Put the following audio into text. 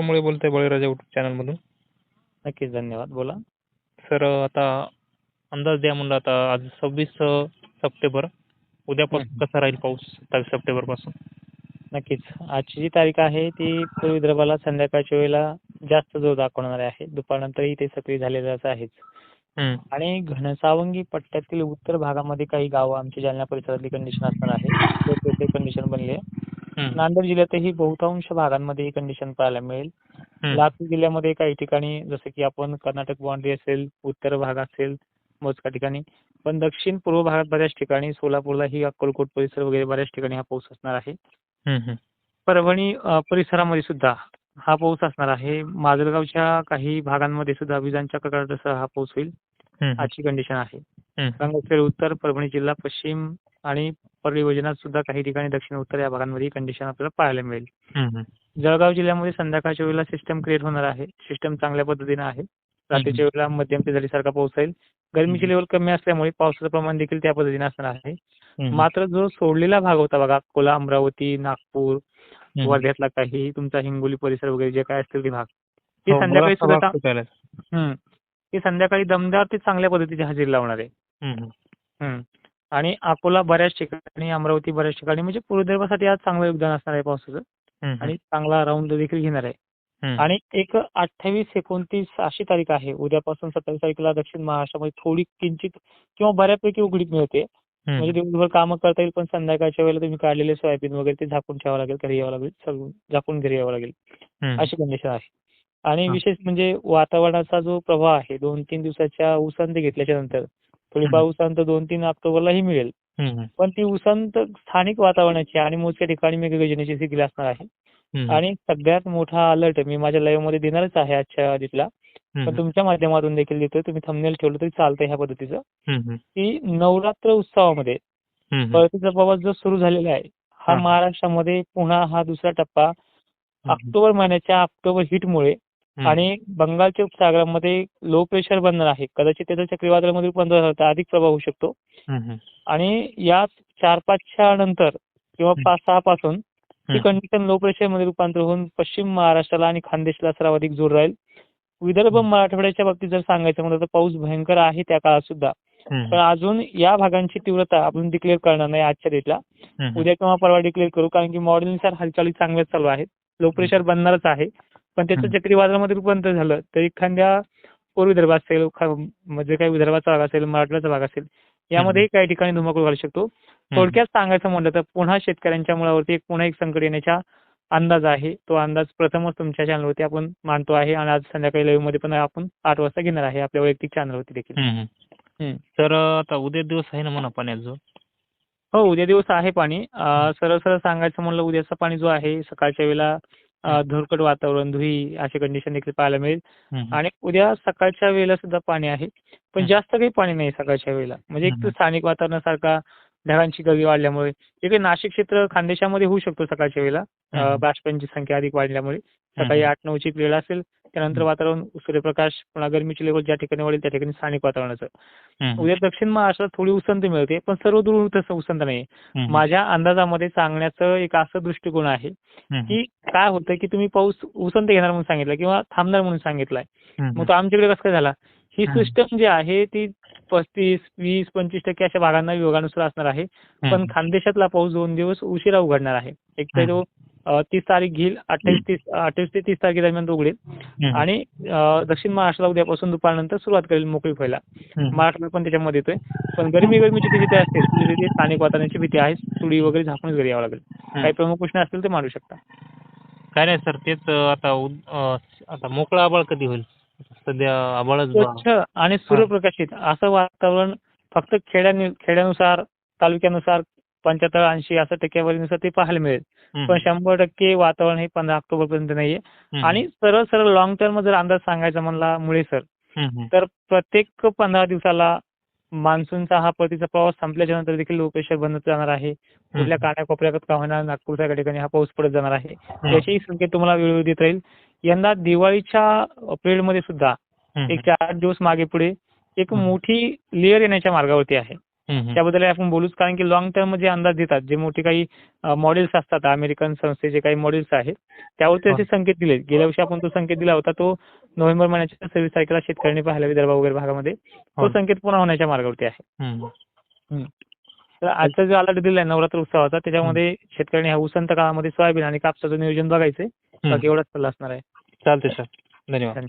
दिवाकर मुळे बोलतोय बळीराजा युट्यूब चॅनलमधून नक्कीच धन्यवाद. बोला. सर आता अंदाज द्या म्हणलं आता आज सव्वीस सप्टेंबर. उद्यापासून कसा राहील पाऊस सत्तावीस सप्टेंबरपासून? नक्कीच. आजची जी तारीख आहे ती पूर्व विदर्भाला संध्याकाळच्या वेळेला जास्त जोर दाखवणार आहे. दुपारनंतरही ते सक्रिय झालेलंच आहेच. आणि घनसावंगी पट्ट्यातील उत्तर भागामध्ये काही गावं आमच्या जालना परिसरातली कंडिशन असणार आहे. कंडिशन बनली. आहे नांदेड जिल्ह्यातही बहुतांश भागांमध्ये ही कंडिशन पाहायला मिळेल. लातूर जिल्ह्यामध्ये काही ठिकाणी जसं की आपण कर्नाटक बाउंड्री असेल उत्तर भाग असेल मोजका ठिकाणी. पण दक्षिण पूर्व भागात बऱ्याच ठिकाणी सोलापूरलाही अक्कलकोट परिसर वगैरे बऱ्याच ठिकाणी हा पाऊस असणार आहे. परभणी परिसरामध्ये सुद्धा हा पाऊस असणार आहे. माजलगावच्या काही भागांमध्ये सुद्धा विजांच्या कडकडाटासह हा पाऊस होईल आजची कंडिशन आहे. गंगाखेड उत्तर परभणी जिल्हा पश्चिम आणि परळी योजनात सुद्धा काही ठिकाणी दक्षिण उत्तर या भागांमध्ये कंडिशन आपल्याला पाहायला मिळेल. जळगाव जिल्ह्यामध्ये संध्याकाळच्या वेळेला सिस्टम क्रिएट होणार आहे. सिस्टम चांगल्या पद्धतीने आहे. रात्रीच्या वेळेला मध्यम ते झालीसारखा पाऊस होईल गरमीची लेवल कमी असल्यामुळे पावसाचं प्रमाण देखील त्या पद्धतीने असणार आहे. मात्र जो सोडलेला भाग होता बघा अकोला अमरावती नागपूर. वर्ध्यातला काही तुमचा हिंगोली परिसर वगैरे जे काय असतील ते भाग. ते हो, संध्याकाळी सुद्धा. ते संध्याकाळी दमदार ते चांगल्या पद्धतीची हजेरी लावणार आहे. आणि अकोला बऱ्याच ठिकाणी अमरावती बऱ्याच ठिकाणी म्हणजे पूर्व विदर्भासाठी आज चांगलं योगदान असणार आहे पावसाचं. आणि चांगला राऊंड देखील घेणार आहे. आणि एक अठ्ठावीस एकोणतीस अशी तारीख आहे. उद्यापासून सत्तावीस तारखेला दक्षिण महाराष्ट्रामध्ये थोडी किंचित किंवा बऱ्यापैकी उघडीप मिळते. म्हणजे दिवसभर कामं करता येईल पण संध्याकाळच्या वेळेला तुम्ही काढलेले सोयाबीन वगैरे ते झाकून ठेवावं लागेल घरी यावं लागेल सगळं झाकून घरी यावं लागेल. अशी कंडिशन आहे. आणि. विशेष म्हणजे वातावरणाचा जो प्रभाव आहे दोन तीन दिवसाच्या उसंत घेतल्याच्या नंतर थोडीफार उसंत दोन तीन ऑक्टोबरलाही मिळेल. पण ती उसंत स्थानिक वातावरणाची आणि मोजक्या ठिकाणी मेघगर्जनेची देखील असणार आहे. आणि सगळ्यात मोठा अलर्ट मी माझ्या लाईव्हमध्ये देणारच आहे आजच्या आधीतला. पण तुमच्या माध्यमातून देखील देतोय. तुम्ही थंबनेल ठेवलं तरी चालतंय ह्या पद्धतीचं. की नवरात्र उत्सवामध्ये परतीचा प्रवास जो सुरू झालेला आहे हा. महाराष्ट्रामध्ये पुन्हा हा दुसरा टप्पा ऑक्टोबर महिन्याच्या ऑक्टोबर हिटमुळे. आणि बंगालच्या उपसागरामध्ये लो प्रेशर बनणार आहे कदाचित त्याचं चक्रीवादळामध्ये रूपांतर होतं अधिक प्रभाव होऊ शकतो. आणि या चार पाचच्या नंतर किंवा. पाच सहा पासून ही. कंडिशन लो प्रेशरमध्ये रूपांतर होऊन पश्चिम महाराष्ट्राला आणि खानदेशला सर्वाधिक जोर राहील विदर्भ. मराठवाड्याच्या बाबतीत जर सांगायचं म्हणलं तर पाऊस भयंकर आहे त्या काळात सुद्धा पण अजून या भागांची तीव्रता आपण डिक्लेअर करणार नाही आजच्या डेटला. उद्या किंवा परवा डिक्लेअर करू कारण की मॉडेलनुसार हालचाली चांगल्याच चालू आहेत लो प्रेशर बनणारच आहे पण त्याचं. चक्रीवादळामध्ये रूपांतर झालं तर एखाद्या पूर्व विदर्भ असेल म्हणजे काही विदर्भाचा भाग असेल मराठवाड्याचा भाग असेल यामध्ये काही ठिकाणी धुमाकूळ घालू शकतो. थोडक्यात सांगायचं म्हणलं तर पुन्हा शेतकऱ्यांच्या मुळावरती एक पुन्हा एक संकट येण्याचा अंदाज आहे. तो अंदाज प्रथमच तुमच्या चॅनलवरती आपण मांडतो आहे आणि आज संध्याकाळी लाईव्हमध्ये पण आपण आठ वाजता घेणार आहे आपल्या वैयक्तिक चॅनलवरती देखील. तर आता उद्या दिवस आहे ना म्हणा पाण्याचा जो? हो उद्या दिवस आहे पाणी. सरळ सरळ सांगायचं म्हणलं उद्याचं पाणी जो आहे सकाळच्या वेळेला धुरकट वातावरण धुई अशी कंडिशन देखील पाहायला मिळेल आणि उद्या सकाळच्या वेळेला सुद्धा पाणी आहे पण. जास्त काही पाणी नाही सकाळच्या वेळेला म्हणजे एक तर. स्थानिक वातावरणासारखा ढगांची गळती वाढल्यामुळे इकडे नाशिक क्षेत्र खानदेशामध्ये होऊ शकतो सकाळच्या वेळेला. बाष्पांची संख्या अधिक वाढल्यामुळे सकाळी. आठ नऊची वेळ असेल त्यानंतर. वातावरण सूर्यप्रकाश पुन्हा गरमीची लेवल ज्या ठिकाणी वाढेल त्या ठिकाणी स्थानिक वातावरणाचं उद्या दक्षिण महाराष्ट्रात थोडी उसंत मिळते पण सर्व दूर तसं उसंत नाही. माझ्या अंदाजामध्ये सांगण्याचं एक असं दृष्टिकोन आहे की काय होतं की तुम्ही पाऊस उसंत घेणार म्हणून सांगितलं किंवा थांबणार म्हणून सांगितलाय. मग तो आमच्याकडे कसं काय झाला? ही. सिस्टम जी आहे ती पस्तीस वीस पंचवीस टक्के अशा भागांना विभागानुसार असणार आहे. पण. खानदेशातला पाऊस दोन दिवस उशिरा उघडणार आहे. एक तर तो तीस तारीख घेईल अठ्ठावीस तीस अठ्ठावीस ते तीस तारखेदरम्यान तो उघडेल. आणि दक्षिण महाराष्ट्राला उद्यापासून दुपारनंतर सुरुवात करेल मोकळी व्हायला. हम्म. महाराष्ट्र पण त्याच्यामध्ये येतोय. पण गरमी गरमीची भीती असते स्थानिक वातावरणाची भीती आहे तुडी वगैरे झाकूनच घरी यावं लागेल. काही प्रमुख प्रश्न असतील ते मांडू शकता. काय नाही सर तेच आता उद- आता मोकळा आबाळ कधी होईल सध्या आबाळच बा- स्वच्छ आणि सूर्यप्रकाशित असं वातावरण फक्त खेड्या खेड्यानुसार तालुक्यानुसार पंच्याहत्तर ऐंशी असं टक्केवारीनुसार ते पाहायला मिळेल. पण शंभर टक्के वातावरण हे पंधरा ऑक्टोबर पर्यंत नाहीये. आणि सरळ सरळ लॉंग टर्म जर अंदाज सांगायचा म्हणला मुळे सर. तर प्रत्येक पंधरा दिवसाला मान्सूनचा हा परतीचा प्रवास संपल्याच्या नंतर देखील लो प्रेशर बनत जाणार आहे. कुठल्या कानाकोपऱ्यात का होणार नागपूरच्या ठिकाणी हा पाऊस पडत जाणार आहे. याचेही संकेत तुम्हाला वेळोवेळी देत राहील. यंदा दिवाळीच्या पिरियडमध्ये सुद्धा. एक चार दिवस मागे पुढे एक. मोठी लेअर येण्याच्या मार्गावरती आहे. त्याबद्दल आपण बोलूच कारण की लॉंग टर्म जे अंदाज देतात जे मोठे काही मॉडेल्स असतात अमेरिकन संस्थेचे काही मॉडेल्स आहेत त्यावरती असे संकेत दिले गेल्या वर्षी आपण तो संकेत दिला होता तो नोव्हेंबर महिन्याच्या सव्वीस तारखेला शेतकऱ्यांनी पाहिला विदर्भ वगैरे भागामध्ये तो हो. संकेत पुन्हा होण्याच्या मार्गावरती आहे. तर आजचा जो अलर्ट दिलाय नवरात्र उत्सवाचा त्याच्यामध्ये शेतकऱ्यांनी ह्या उसंत काळामध्ये सोयाबीन आणि कापसाचं नियोजन बघायचंय. बाकी एवढाच सल्ला असणार आहे. चालते सर धन्यवाद.